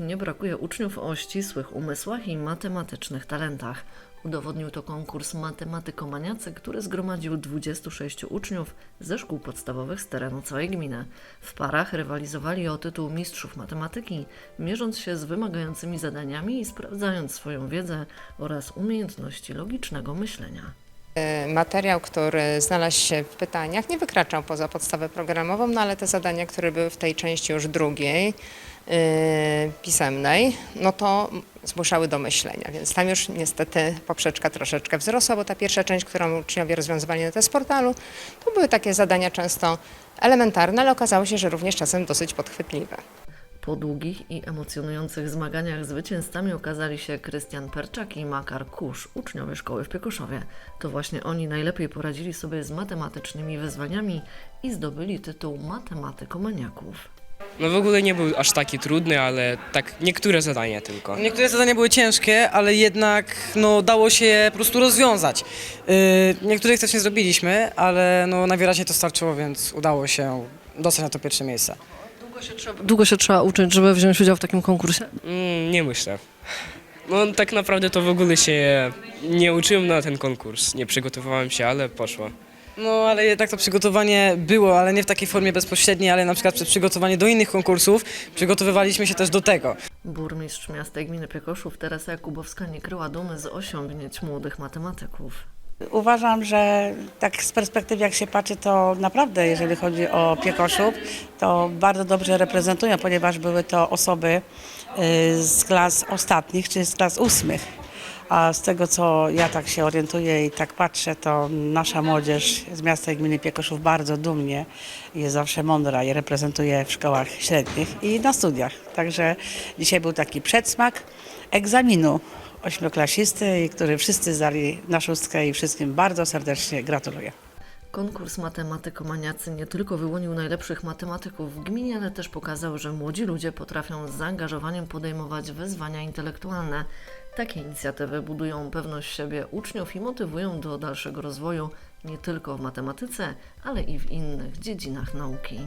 Nie brakuje uczniów o ścisłych umysłach i matematycznych talentach. Udowodnił to konkurs Matematykomaniacy, który zgromadził 26 uczniów ze szkół podstawowych z terenu całej gminy. W parach rywalizowali o tytuł mistrzów matematyki, mierząc się z wymagającymi zadaniami i sprawdzając swoją wiedzę oraz umiejętności logicznego myślenia. E, Materiał, który znalazł się w pytaniach, nie wykraczał poza podstawę programową, no ale te zadania, które były w tej części już drugiej, yy, pisemnej, no to zmuszały do myślenia, więc tam już niestety poprzeczka troszeczkę wzrosła, bo ta pierwsza część, którą uczniowie rozwiązywali na test portalu, to były takie zadania często elementarne, ale okazało się, że również czasem dosyć podchwytliwe. Po długich i emocjonujących zmaganiach zwycięzcami okazali się Krystian Perczak i Makar Kusz, uczniowie szkoły w Piekoszowie. To właśnie oni najlepiej poradzili sobie z matematycznymi wyzwaniami i zdobyli tytuł matematykomaniaków. No w ogóle nie był aż taki trudny, ale tak niektóre zadania tylko. Niektóre zadania były ciężkie, ale jednak no, dało się je po prostu rozwiązać. Yy, niektórych też nie zrobiliśmy, ale no, najwyraźniej to starczyło, więc udało się dostać na to pierwsze miejsce. Długo się trzeba uczyć, żeby wziąć udział w takim konkursie? Mm, nie myślę. No tak naprawdę to w ogóle się nie uczyłem na ten konkurs. Nie przygotowywałem się, ale poszło. No ale jednak to przygotowanie było, ale nie w takiej formie bezpośredniej, ale na przykład przez przygotowanie do innych konkursów przygotowywaliśmy się też do tego. Burmistrz miasta i gminy Piekoszów Teresa Jakubowska nie kryła dumy z osiągnięć młodych matematyków. Uważam, że tak z perspektywy jak się patrzy, to naprawdę jeżeli chodzi o Piekoszów, to bardzo dobrze reprezentują, ponieważ były to osoby y, z klas ostatnich, czy z klas ósmych. A z tego, co ja tak się orientuję i tak patrzę, to nasza młodzież z miasta i gminy Piekoszów bardzo dumnie jest zawsze mądra i reprezentuje w szkołach średnich i na studiach. Także dzisiaj był taki przedsmak egzaminu ośmioklasisty, który wszyscy zdali na szóstkę i wszystkim bardzo serdecznie gratuluję. Konkurs Matematykomaniacy nie tylko wyłonił najlepszych matematyków w gminie, ale też pokazał, że młodzi ludzie potrafią z zaangażowaniem podejmować wyzwania intelektualne. Takie inicjatywy budują pewność siebie uczniów i motywują do dalszego rozwoju nie tylko w matematyce, ale i w innych dziedzinach nauki.